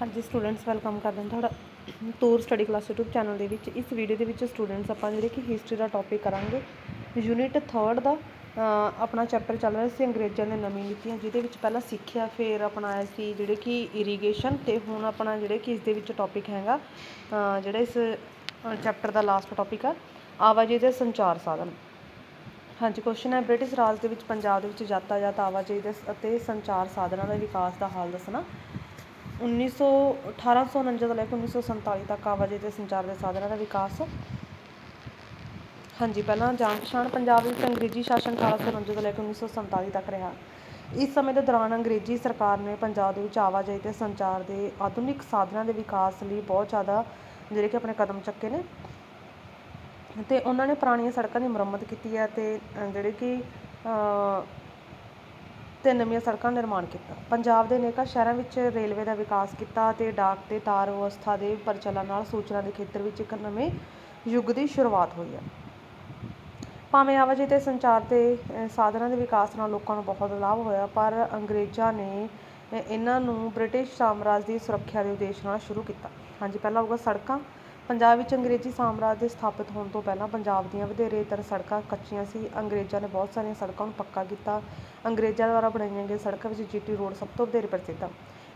ਹਾਂਜੀ students welcome ਕਰਦੇ ਹਾਂ ਤੁਹਾਡਾ Toor study class YouTube channel ਦੇ ਵਿੱਚ। ਇਸ ਵੀਡੀਓ ਦੇ ਵਿੱਚ ਸਟੂਡੈਂਟਸ ਆਪਾਂ ਜਿਹੜੇ ਕਿ ਹਿਸਟਰੀ ਦਾ ਟੌਪਿਕ ਕਰਾਂਗੇ। ਯੂਨਿਟ 3rd ਦਾ ਆਪਣਾ ਚੈਪਟਰ ਚੱਲ ਰਿਹਾ ਸੀ ਅੰਗਰੇਜ਼ਾਂ ਦੇ ਨਵੀਂ ਨੀਤੀਆਂ ਜਿਹਦੇ ਵਿੱਚ ਪਹਿਲਾਂ ਸਿੱਖਿਆ ਫਿਰ ਆਪਣਾ ਆਇਆ ਸੀ, ਜਿਹੜੇ ਕਿ ਇਰੀਗੇਸ਼ਨ ਤੇ ਹੁਣ ਆਪਣਾ ਜਿਹੜੇ ਕਿ ਇਸ ਦੇ ਵਿੱਚ ਟੌਪਿਕ ਹੈਗਾ। ਜਿਹੜਾ ਇਸ ਚੈਪਟਰ ਦਾ ਲਾਸਟ ਟੌਪਿਕ ਆ, ਆਵਾਜਾਈ ਦੇ ਸੰਚਾਰ ਸਾਧਨ। ਹਾਂਜੀ ਕੁਐਸਚਨ ਹੈ ਬ੍ਰਿਟਿਸ਼ ਰਾਜ ਦੇ ਵਿੱਚ ਪੰਜਾਬ ਦੇ ਵਿੱਚ ਯਾਤਾਯਾਤ ਆਵਾਜਾਈ ਦੇ ਅਤੇ ਸੰਚਾਰ ਸਾਧਨਾਂ ਦੇ ਵਿਕਾਸ ਦਾ ਹਾਲ ਦੱਸਣਾ। 1900 1849 ਤੋਂ ਲੈ ਕੇ 1947 ਤੱਕ ਆਵਾਜਾਈ ਤੇ ਸੰਚਾਰ ਦੇ ਸਾਧਨਾਂ ਦਾ ਵਿਕਾਸ। ਹਾਂਜੀ, ਪਹਿਲਾਂ ਜਾਣ ਪਛਾਣ ਪੰਜਾਬ ਵਿੱਚ ਅੰਗਰੇਜ਼ੀ ਸ਼ਾਸਨ 1849 ਤੋਂ ਲੈ ਕੇ 1947 ਤੱਕ ਰਿਹਾ। ਇਸ ਸਮੇਂ ਦੇ ਦੌਰਾਨ ਅੰਗਰੇਜ਼ੀ ਸਰਕਾਰ ਨੇ ਪੰਜਾਬ ਦੇ ਵਿੱਚ ਆਵਾਜਾਈ ਤੇ ਸੰਚਾਰ ਦੇ ਆਧੁਨਿਕ ਸਾਧਨਾਂ ਦੇ ਵਿਕਾਸ ਲਈ ਬਹੁਤ ਜ਼ਿਆਦਾ ਜਿਹੜੇ ਕਿ ਆਪਣੇ ਕਦਮ ਚੱਕੇ ਨੇ। ਤੇ ਉਹਨਾਂ ਨੇ ਪੁਰਾਣੀਆਂ ਸੜਕਾਂ ਦੀ ਮੁਰੰਮਤ ਕੀਤੀ ਹੈ ਤੇ ਜਿਹੜੇ ਕਿ ਅ, ਤੇ ਨਵੀਆਂ ਸੜਕਾਂ ਨਿਰਮਾਣ ਕੀਤਾ। ਪੰਜਾਬ ਦੇ ਅਨੇਕਾਂ ਸ਼ਹਿਰਾਂ ਵਿੱਚ ਰੇਲਵੇ ਦਾ ਵਿਕਾਸ ਕੀਤਾ ਅਤੇ ਡਾਕ ਤੇ ਤਾਰ ਵਿਵਸਥਾ ਦੇ ਪ੍ਰਚਲਨ ਨਾਲ ਸੂਚਨਾ ਦੇ ਖੇਤਰ ਵਿੱਚ ਇੱਕ ਨਵੇਂ ਯੁੱਗ ਦੀ ਸ਼ੁਰੂਆਤ ਹੋਈ ਹੈ। ਭਾਵੇਂ ਆਵਾਜਾਈ ਅਤੇ ਸੰਚਾਰ ਦੇ ਸਾਧਨਾਂ ਦੇ ਵਿਕਾਸ ਨਾਲ ਲੋਕਾਂ ਨੂੰ ਬਹੁਤ ਲਾਭ ਹੋਇਆ ਪਰ ਅੰਗਰੇਜ਼ਾਂ ਨੇ ਇਹਨਾਂ ਨੂੰ ਬ੍ਰਿਟਿਸ਼ ਸਾਮਰਾਜ ਦੀ ਸੁਰੱਖਿਆ ਦੇ ਉਦੇਸ਼ ਨਾਲ ਸ਼ੁਰੂ ਕੀਤਾ। ਹਾਂਜੀ ਪਹਿਲਾਂ ਹੋਊਗਾ ਸੜਕਾਂ। ਪੰਜਾਬ ਵਿੱਚ ਅੰਗਰੇਜ਼ੀ ਸਾਮਰਾਜ ਦੇ ਸਥਾਪਿਤ ਹੋਣ ਤੋਂ ਪਹਿਲਾਂ ਪੰਜਾਬ ਦੀਆਂ ਵਧੇਰੇ ਤਰ ਸੜਕਾਂ ਕੱਚੀਆਂ ਸੀ। ਅੰਗਰੇਜ਼ਾਂ ਨੇ ਬਹੁਤ ਸਾਰੀਆਂ ਸੜਕਾਂ ਨੂੰ ਪੱਕਾ ਕੀਤਾ। ਅੰਗਰੇਜ਼ਾਂ ਦੁਆਰਾ ਬਣਾਈਆਂ ਗਈਆਂ ਸੜਕਾਂ ਵਿੱਚ ਜੀਟੀ ਰੋਡ ਸਭ ਤੋਂ ਵਧੇਰੇ ਪ੍ਰਸਿੱਧ ਆ।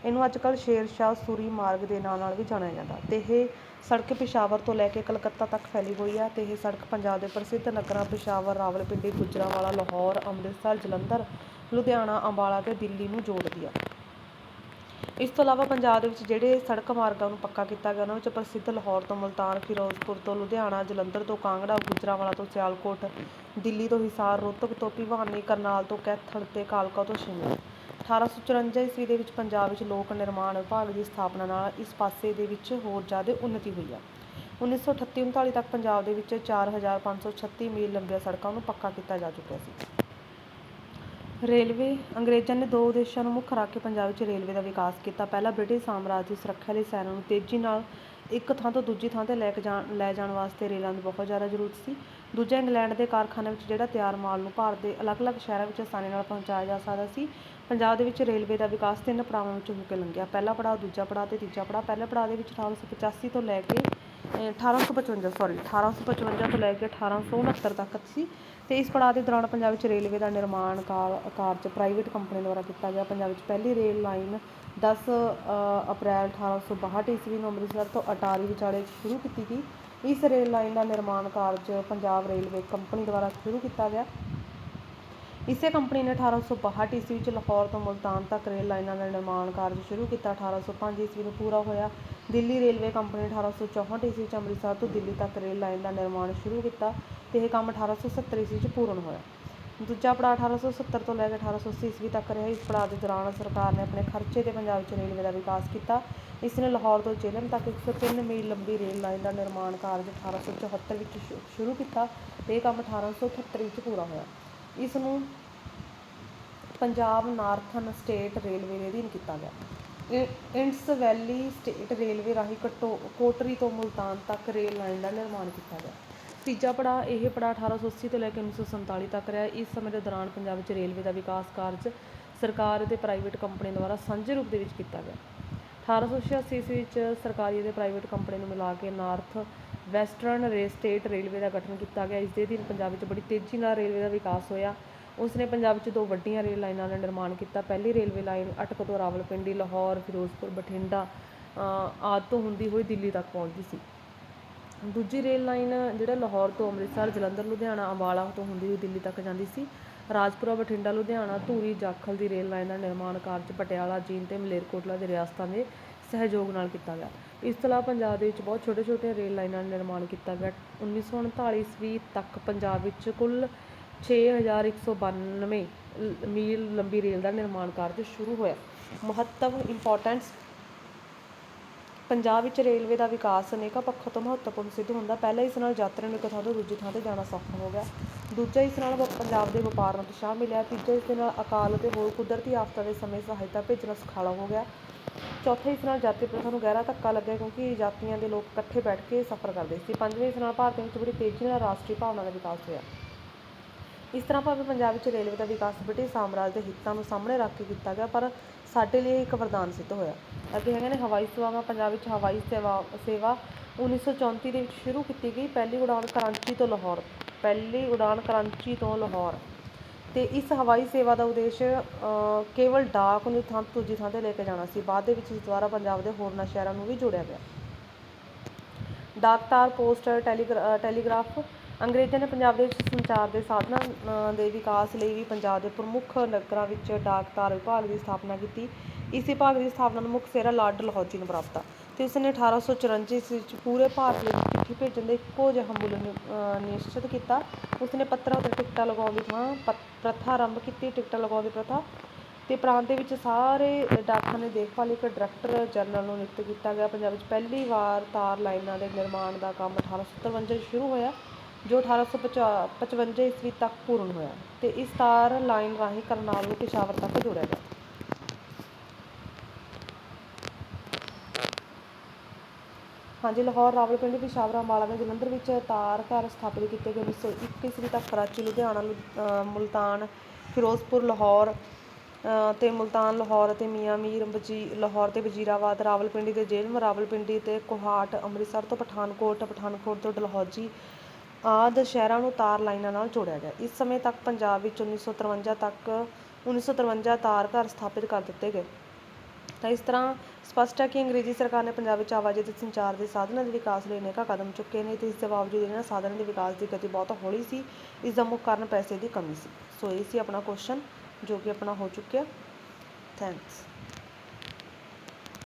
ਇਹਨੂੰ ਅੱਜ ਕੱਲ੍ਹ ਸ਼ੇਰ ਸ਼ਾਹ ਸੂਰੀ ਮਾਰਗ ਦੇ ਨਾਂ ਨਾਲ ਵੀ ਜਾਣਿਆ ਜਾਂਦਾ। ਅਤੇ ਇਹ ਸੜਕ ਪਿਸ਼ਾਵਰ ਤੋਂ ਲੈ ਕੇ ਕਲਕੱਤਾ ਤੱਕ ਫੈਲੀ ਹੋਈ ਆ ਅਤੇ ਇਹ ਸੜਕ ਪੰਜਾਬ ਦੇ ਪ੍ਰਸਿੱਧ ਨਗਰਾਂ ਪਿਸ਼ਾਵਰ, ਰਾਵਲਪਿੰਡੀ, ਗੁਜਰਾਂਵਾਲਾ, ਲਾਹੌਰ, ਅੰਮ੍ਰਿਤਸਰ, ਜਲੰਧਰ, ਲੁਧਿਆਣਾ, ਅੰਬਾਲਾ ਅਤੇ ਦਿੱਲੀ ਨੂੰ ਜੋੜਦੀ ਆ। ਇਸ ਤੋਂ ਇਲਾਵਾ ਪੰਜਾਬ ਦੇ ਵਿੱਚ ਜਿਹੜੇ ਸੜਕ ਮਾਰਗਾਂ ਨੂੰ ਪੱਕਾ ਕੀਤਾ ਗਿਆ, ਉਹਨਾਂ ਵਿੱਚ ਪ੍ਰਸਿੱਧ ਲਾਹੌਰ ਤੋਂ ਮੁਲਤਾਨ, ਫਿਰੋਜ਼ਪੁਰ ਤੋਂ ਲੁਧਿਆਣਾ, ਜਲੰਧਰ ਤੋਂ ਕਾਂਗੜਾ, ਗੁਜਰਾਂਵਾਲਾ ਤੋਂ ਸਿਆਲਕੋਟ, ਦਿੱਲੀ ਤੋਂ ਹਿਸਾਰ, ਰੋਹਤਕ ਤੋਂ ਭਿਵਾਨੀ, ਕਰਨਾਲ ਤੋਂ ਕੈਥਲ ਤੇ ਕਾਲਕਾ ਤੋਂ ਸ਼ਿਮਲਾ। 1854 ਈਸਵੀ ਦੇ ਵਿੱਚ ਪੰਜਾਬ ਵਿੱਚ ਲੋਕ ਨਿਰਮਾਣ ਵਿਭਾਗ ਦੀ ਸਥਾਪਨਾ ਨਾਲ ਇਸ ਪਾਸੇ ਦੇ ਵਿੱਚ ਹੋਰ ਜ਼ਿਆਦਾ ਉન્નਤੀ ਹੋਈ ਆ। 1938-39 ਤੱਕ ਪੰਜਾਬ ਦੇ ਵਿੱਚ 4536 ਮੀਲ ਲੰਬੀਆਂ ਸੜਕਾਂ ਨੂੰ ਪੱਕਾ ਕੀਤਾ ਜਾ ਚੁੱਕਿਆ ਸੀ। ਰੇਲਵੇ, ਅੰਗਰੇਜ਼ਾਂ ਨੇ ਦੋ ਉਦੇਸ਼ਾਂ ਨੂੰ ਮੁੱਖ ਰੱਖ ਕੇ ਪੰਜਾਬ ਵਿੱਚ ਰੇਲਵੇ ਦਾ ਵਿਕਾਸ ਕੀਤਾ। ਪਹਿਲਾ ਬ੍ਰਿਟਿਸ਼ ਸਾਮਰਾਜ ਦੀ ਸੁਰੱਖਿਆ ਲਈ ਸੈਨਾ ਨੂੰ ਤੇਜ਼ੀ ਨਾਲ ਇੱਕ ਥਾਂ ਤੋਂ ਦੂਜੀ ਥਾਂ ਤੇ ਲੈ ਕੇ ਜਾਣ, ਲੈ ਜਾਣ ਵਾਸਤੇ ਰੇਲਾਂ ਦੀ ਬਹੁਤ ਜ਼ਿਆਦਾ ਜ਼ਰੂਰਤ ਸੀ। ਦੂਜਾ ਇੰਗਲੈਂਡ ਦੇ ਕਾਰਖਾਨੇ ਵਿੱਚ ਜਿਹੜਾ ਤਿਆਰ ਮਾਲ ਨੂੰ ਭਾਰਤ ਦੇ ਅਲੱਗ-ਅਲੱਗ ਸ਼ਹਿਰਾਂ ਵਿੱਚ ਆਸਾਨੀ ਨਾਲ ਪਹੁੰਚਾਇਆ ਜਾ ਸਕਦਾ ਸੀ, ਪੰਜਾਬ ਦੇ ਵਿੱਚ ਰੇਲਵੇ ਦਾ ਵਿਕਾਸ ਤਿੰਨ ਪੜਾਵਾਂ ਵਿੱਚ ਹੋ ਕੇ ਲੰਘਿਆ। ਪਹਿਲਾ ਪੜਾਅ, ਦੂਜਾ ਪੜਾਅ ਤੇ ਤੀਜਾ ਪੜਾਅ। ਪਹਿਲੇ ਪੜਾਅ ਦੇ ਵਿੱਚ 1885 ਤੋਂ ਲੈ ਕੇ 1855 ਸੌਰੀ 1855 ਤੋਂ ਲੈ ਕੇ 1869 ਤੱਕ ਸੀ। ਤੇ ਇਸ ਪੜਾਅ ਦੇ ਦੌਰਾਨ ਪੰਜਾਬ ਵਿੱਚ ਰੇਲਵੇ ਦਾ ਨਿਰਮਾਣ ਕਾਰ ਕਾਰਜ ਪ੍ਰਾਈਵੇਟ ਕੰਪਨੀ ਦੁਆਰਾ ਕੀਤਾ ਗਿਆ। ਪੰਜਾਬ ਵਿੱਚ ਪਹਿਲੀ ਰੇਲ ਲਾਈਨ 10 ਅ, ਅਪ੍ਰੈਲ 1862 ਈਸਵੀ ਨੂੰ ਅੰਮ੍ਰਿਤਸਰ ਤੋਂ ਅਟਾਰੀ ਵਿਚਾਲੇ ਸ਼ੁਰੂ ਕੀਤੀ ਗਈ। ਇਸ ਰੇਲ ਲਾਈਨ ਦਾ ਨਿਰਮਾਣ ਕਾਰਜ ਪੰਜਾਬ ਰੇਲਵੇ ਕੰਪਨੀ ਦੁਆਰਾ ਸ਼ੁਰੂ ਕੀਤਾ ਗਿਆ। ਇਸੇ ਕੰਪਨੀ ਨੇ 1862 ਈਸਵੀ ਵਿੱਚ ਲਾਹੌਰ ਤੋਂ ਮੁਲਤਾਨ ਤੱਕ ਰੇਲ ਲਾਈਨਾਂ ਦਾ ਨਿਰਮਾਣ ਕਾਰਜ ਸ਼ੁਰੂ ਕੀਤਾ। 1805 ਈਸਵੀ ਨੂੰ ਪੂਰਾ ਹੋਇਆ। ਦਿੱਲੀ ਰੇਲਵੇ ਕੰਪਨੀ ਨੇ 1864 ਈਸਵੀ ਵਿੱਚ ਅੰਮ੍ਰਿਤਸਰ ਤੋਂ ਦਿੱਲੀ ਤੱਕ ਰੇਲ ਲਾਈਨ ਦਾ ਨਿਰਮਾਣ ਸ਼ੁਰੂ ਕੀਤਾ ਤੇ ਇਹ ਕੰਮ 1870 ਈਸਵੀ ਵਿੱਚ ਪੂਰਨ ਹੋਇਆ। ਦੂਜਾ ਪੜਾਅ 1870 ਤੋਂ ਲੈ ਕੇ 1880 ਈਸਵੀ ਤੱਕ ਰਿਹਾ। ਇਸ ਪੜਾਅ ਦੇ ਦੌਰਾਨ ਸਰਕਾਰ ਨੇ ਆਪਣੇ ਖਰਚੇ ਤੇ ਪੰਜਾਬ ਵਿੱਚ ਰੇਲਵੇ ਦਾ ਵਿਕਾਸ ਕੀਤਾ। ਇਸ ਨੇ ਲਾਹੌਰ ਤੋਂ ਜੇਲਮ ਤੱਕ 103 ਮੀਲ ਲੰਬੀ ਰੇਲ ਲਾਈਨ ਦਾ ਨਿਰਮਾਣ ਕਾਰਜ 1874 ਵਿੱਚ ਸ਼ੁ- ਸ਼ੁਰੂ ਕੀਤਾ ਤੇ ਇਹ ਕੰਮ 1878 ਵਿੱਚ ਪੂਰਾ ਹੋਇਆ। ਇਸ ਨੂੰ ਪੰਜਾਬ ਨਾਰਥਨ ਸਟੇਟ ਰੇਲਵੇ ਦੇ ਅਧੀਨ ਕੀਤਾ ਗਿਆ। ਇ- ਇੰਡਸ ਵੈਲੀ ਸਟੇਟ ਰੇਲਵੇ ਰਾਹੀਂ ਕਟੋ, ਕੋਟਰੀ ਤੋਂ ਮੁਲਤਾਨ ਤੱਕ ਰੇਲ ਲਾਈਨ ਦਾ ਨਿਰਮਾਣ ਕੀਤਾ ਗਿਆ। ਤੀਜਾ ਪੜਾਅ ਇਹ ਪੜਾਅ 1880 ਤੋਂ ਲੈ ਕੇ 1947 ਤੱਕ ਰਿਹਾ। ਇਸ ਸਮੇਂ ਦੇ ਦੌਰਾਨ ਪੰਜਾਬ ਵਿੱਚ ਰੇਲਵੇ ਦਾ ਵਿਕਾਸ ਕਾਰਜ ਸਰਕਾਰ ਅਤੇ ਪ੍ਰਾਈਵੇਟ ਕੰਪਨੀਆਂ ਦੁਆਰਾ ਸਾਂਝੇ ਰੂਪ ਦੇ ਵਿੱਚ ਕੀਤਾ ਗਿਆ। 1886 ਈਸਵੀ ਵਿੱਚ ਸਰਕਾਰੀ ਅਤੇ ਪ੍ਰਾਈਵੇਟ ਕੰਪਨੀ ਨੂੰ ਮਿਲਾ ਕੇ ਨਾਰਥ ਵੈਸਟਰਨ ਰੇ ਸਟੇਟ ਰੇਲਵੇ ਦਾ ਗਠਨ ਕੀਤਾ ਗਿਆ। ਇਸ ਦੇ ਅਧੀਨ ਪੰਜਾਬ ਵਿੱਚ ਬੜੀ ਤੇਜ਼ੀ ਨਾਲ ਰੇਲਵੇ ਦਾ ਵਿਕਾਸ ਹੋਇਆ। ਉਸ ਨੇ ਪੰਜਾਬ ਵਿੱਚ ਦੋ ਵੱਡੀਆਂ ਰੇਲ ਲਾਈਨਾਂ ਦਾ ਨਿਰਮਾਣ ਕੀਤਾ। ਪਹਿਲੀ ਰੇਲਵੇ ਲਾਈਨ ਅਟਕ ਤੋਂ ਰਾਵਲਪਿੰਡੀ, ਲਾਹੌਰ, ਫਿਰੋਜ਼ਪੁਰ, ਬਠਿੰਡਾ ਆਦਿ ਤੋਂ ਹੁੰਦੀ ਹੋਈ ਦਿੱਲੀ ਤੱਕ ਪਹੁੰਚਦੀ ਸੀ। ਦੂਜੀ ਰੇਲ ਲਾਈਨ ਜਿਹੜਾ ਲਾਹੌਰ ਤੋਂ ਅੰਮ੍ਰਿਤਸਰ, ਜਲੰਧਰ, ਲੁਧਿਆਣਾ, ਅੰਬਾਲਾ ਤੋਂ ਹੁੰਦੀ ਹੋਈ ਦਿੱਲੀ ਤੱਕ ਜਾਂਦੀ ਸੀ। ਰਾਜਪੁਰਾ, ਬਠਿੰਡਾ, ਲੁਧਿਆਣਾ, ਧੂਰੀ, ਜਾਖਲ ਦੀ ਰੇਲ ਲਾਈਨ ਦਾ ਨਿਰਮਾਣ ਕਾਰਜ ਪਟਿਆਲਾ, ਜੀਂਦ ਤੇ ਮਲੇਰਕੋਟਲਾ ਦੇ ਰਿਆਸਤਾਂ ਦੇ ਸਹਿਯੋਗ ਨਾਲ ਕੀਤਾ ਗਿਆ। ਇਸ ਤੋਂ ਇਲਾਵਾ ਪੰਜਾਬ ਦੇ ਵਿੱਚ ਬਹੁਤ ਛੋਟੇ ਛੋਟੇ ਰੇਲ ਲਾਈਨਾਂ ਦਾ ਨਿਰਮਾਣ ਕੀਤਾ ਗਿਆ। 1939 ਈਸਵੀ ਤੱਕ ਪੰਜਾਬ ਵਿੱਚ ਕੁੱਲ 6192 ਲ- ਮੀਲ ਲੰਬੀ ਰੇਲ ਦਾ ਨਿਰਮਾਣ ਕਾਰਜ ਸ਼ੁਰੂ ਹੋਇਆ। ਮਹੱਤਵ ਇੰਪੋਰਟੈਂਸ ਪੰਜਾਬ ਵਿੱਚ ਰੇਲਵੇ ਦਾ ਵਿਕਾਸ ਅਨੇਕਾਂ ਪੱਖੋਂ ਤੋਂ ਮਹੱਤਵਪੂਰਨ ਸਿੱਧ ਹੁੰਦਾ। ਪਹਿਲਾ ਇਸ ਨਾਲ ਯਾਤਰੀਆਂ ਨੂੰ ਇੱਕ ਥਾਂ ਤੋਂ ਦੂਜੀ ਥਾਂ ਤੇ ਜਾਣਾ ਸੌਖਾ ਹੋ ਗਿਆ। ਦੂਜਾ ਇਸ ਨਾਲ ਵ- ਪੰਜਾਬ ਦੇ ਵਪਾਰ ਨੂੰ ਉਤਸ਼ਾਹ ਮਿਲਿਆ। ਤੀਜਾ ਇਸ ਦੇ ਨਾਲ ਅਕਾਲ ਅਤੇ ਹੋਰ ਕੁਦਰਤੀ ਆਫਤਾਂ ਦੇ ਸਮੇਂ ਸਹਾਇਤਾ ਭੇਜਣਾ ਸੁਖਾਲਾ ਹੋ ਗਿਆ। ਚੌਥਾ ਇਸ ਨਾਲ ਜਾਤੀ ਪ੍ਰਥਾ ਨੂੰ ਗਹਿਰਾ ਧੱਕਾ ਲੱਗਿਆ ਕਿਉਂਕਿ ਜਾਤੀਆਂ ਦੇ ਲੋਕ ਇਕੱਠੇ ਬੈਠ ਕੇ ਸਫ਼ਰ ਕਰਦੇ ਸੀ। ਪੰਜਵੇਂ ਇਸ ਨਾਲ ਭਾਰਤ ਵਿੱਚ ਬੜੀ ਤੇਜ਼ੀ ਨਾਲ ਰਾਸ਼ਟਰੀ ਭਾਵਨਾ ਦਾ ਵਿਕਾਸ ਹੋਇਆ। ਇਸ ਤਰ੍ਹਾਂ ਭਾਵੇਂ ਪੰਜਾਬ ਵਿੱਚ ਰੇਲਵੇ ਦਾ ਵਿਕਾਸ ਬ੍ਰਿਟਿਸ਼ ਸਾਮਰਾਜ ਦੇ ਹਿੱਤਾਂ ਨੂੰ ਸਾਹਮਣੇ ਰੱਖ ਕੇ ਕੀਤਾ ਗਿਆ, ਪਰ ਸਾਡੇ ਲਈ ਇੱਕ ਵਰਦਾਨ ਸਿੱਧ ਹੋਇਆ। ਅੱਗੇ ਹੈਗੇ ਨੇ ਹਵਾਈ ਸੇਵਾਵਾਂ, ਪੰਜਾਬ ਵਿੱਚ ਹਵਾਈ ਸੇਵਾ ਸੇਵਾ 1934 ਦੇ ਵਿੱਚ ਸ਼ੁਰੂ ਕੀਤੀ ਗਈ, ਪਹਿਲੀ ਉਡਾਨ ਕਰਾਂਚੀ ਤੋਂ ਲਾਹੌਰ, ਪਹਿਲੀ ਉਡਾਨ ਕਰਾਂਚੀ ਤੋਂ ਲਾਹੌਰ। ਤੇ ਇਸ ਹਵਾਈ ਸੇਵਾ ਦਾ ਉਦੇਸ਼ ਕੇਵਲ ਡਾਕ ਨੂੰ ਥਾਂ ਤੋਂ ਦੂਜੀ ਥਾਂ ਤੇ ਲੈ ਕੇ ਜਾਣਾ ਸੀ। ਬਾਅਦ ਦੇ ਵਿੱਚ ਇਸ ਦੁਆਰਾ ਪੰਜਾਬ ਦੇ ਹੋਰਨਾਂ ਸ਼ਹਿਰਾਂ ਨੂੰ ਵੀ ਜੋੜਿਆ ਗਿਆ। ਡਾਕਟਾਰ ਪੋਸਟਰ ਟੈਲੀਗ੍ਰਾ- ਟੈਲੀਗ੍ਰਾਫ ਅੰਗਰੇਜ਼ਾਂ ਨੇ ਪੰਜਾਬ ਦੇ ਵਿੱਚ ਸੰਚਾਰ ਦੇ ਸਾਧਨਾਂ ਦੇ ਵਿਕਾਸ ਲਈ ਵੀ ਪੰਜਾਬ ਦੇ ਪ੍ਰਮੁੱਖ ਨਗਰਾਂ ਵਿੱਚ ਡਾਕਟਾਰ ਵਿਭਾਗ ਦੀ ਸਥਾਪਨਾ ਕੀਤੀ। ਇਸ ਵਿਭਾਗ ਦੀ ਸਥਾਪਨਾ ਨੂੰ ਮੁੱਖ ਸਿਹਰਾ ਲਾਰਡ ਡਲਹੌਜ਼ੀ ਨੂੰ ਪ੍ਰਾਪਤ ਆ ਤੇ ਉਸਨੇ 1854 ਈਸਵੀ ਵਿੱਚ ਪੂਰੇ ਭਾਰਤ ਵਿੱਚ ਚਿੱਠੀ ਭੇਜਣ ਦਾ ਇੱਕੋ ਜਿਹਾ ਮੁੱਲ ਨਿਸ਼ਚਿਤ ਕੀਤਾ। ਉਸਨੇ ਪੱਤਰਾਂ ਉੱਤੇ ਟਿਕਟਾਂ ਲਗਾਉਣ ਦੀ ਥਾਂ, ਪਤ- ਪ੍ਰਥਾ ਆਰੰਭ ਕੀਤੀ, ਟਿਕਟਾਂ ਲਗਾਉਣ ਦੀ ਪ੍ਰਥਾ। ਤੇ ਪ੍ਰਾਂਤ ਦੇ ਵਿੱਚ ਸਾਰੇ ਡਾਕਾਂ ਡਾਕਖਾਨੇ ਦੇਖਭਾਲ ਇੱਕ ਡਾਇਰੈਕਟਰ ਜਨਰਲ ਨੂੰ ਨਿਯੁਕਤ ਕੀਤਾ ਗਿਆ। ਪੰਜਾਬ ਵਿੱਚ ਪਹਿਲੀ ਵਾਰ ਤਾਰ ਲਾਈਨਾਂ ਦੇ ਨਿਰਮਾਣ ਦਾ ਕੰਮ 1853 ਵਿੱਚ ਸ਼ੁਰੂ ਹੋਇਆ। ਜੋ 1855 ਈਸਵੀ ਤੱਕ ਪੂਰਨ ਹੋਇਆ ਤੇ ਇਸ ਤਾਰ ਲਾਈਨ ਰਾਹੀਂ ਕਰਨਾਲ ਨੂੰ ਪਿਸ਼ਾਵਰ ਤੱਕ ਜੋੜਿਆ ਗਿਆ। ਹਾਂਜੀ, ਲਾਹੌਰ ਰਾਵਲਪਿੰਡੀ ਪਿਸ਼ਾਵਰ ਅੰਬਾਲਾ ਤੇ ਜਲੰਧਰ ਵਿੱਚ ਤਾਰ ਘਰ ਸਥਾਪਿਤ ਕੀਤੇ ਗਏ 1921 ਈਸਵੀ ਤੱਕ ਕਰਾਚੀ, ਲੁਧਿਆਣਾ ਮੁਲਤਾਨ, ਫਿਰੋਜ਼ਪੁਰ, ਲਾਹੌਰ, ਅਹ ਤੇ ਮੁਲਤਾਨ, ਲਾਹੌਰ ਅਤੇ ਮੀਆਂ ਮੀਰ ਵਜੀ ਲਾਹੌਰ ਤੇ ਵਜੀਰਾਬਾਦ, ਰਾਵਲਪਿੰਡੀ ਤੇ ਜੇਲਮ ਰਾਵਲਪਿੰਡੀ ਤੇ ਕੋਹਾਟ, ਅੰਮ੍ਰਿਤਸਰ ਤੋਂ ਪਠਾਨਕੋਟ ਪਠਾਨਕੋਟ ਤੋਂ ਡਲਹੌਜ਼ੀ ਆਦਿ ਸ਼ਹਿਰਾਂ ਨੂੰ ਤਾਰ ਲਾਈਨਾਂ ਨਾਲ ਜੋੜਿਆ ਗਿਆ। ਇਸ ਸਮੇਂ ਤੱਕ ਪੰਜਾਬ ਵਿੱਚ 1953 ਤੱਕ 1953 ਤਾਰ ਘਰ ਸਥਾਪਿਤ ਕਰ ਦਿੱਤੇ ਗਏ। ਤਾਂ ਇਸ ਤਰ੍ਹਾਂ ਸਪਸ਼ਟ ਹੈ ਕਿ ਅੰਗਰੇਜ਼ੀ ਸਰਕਾਰ ਨੇ ਪੰਜਾਬ ਵਿੱਚ ਆਵਾਜਾਈ ਤੇ ਸੰਚਾਰ ਦੇ ਸਾਧਨਾਂ ਦੇ ਵਿਕਾਸ ਲਈ ਅਨੇਕਾਂ ਕਦਮ ਚੁੱਕੇ ਨੇ ਤੇ ਇਸ ਦੇ ਬਾਵਜੂਦ ਇਹਨਾਂ ਸਾਧਨਾਂ ਦੇ ਵਿਕਾਸ ਦੀ ਗਤੀ ਬਹੁਤ ਹੌਲੀ ਸੀ। ਇਸ ਦਾ ਮੁੱਖ ਕਾਰਨ ਪੈਸੇ ਦੀ ਕਮੀ ਸੀ। ਸੋ ਇਹ ਸੀ ਆਪਣਾ ਕੁਐਸਚਨ ਜੋ ਕਿ ਆਪਣਾ ਹੋ ਚੁੱਕਿਆ। ਥੈਂਕਸ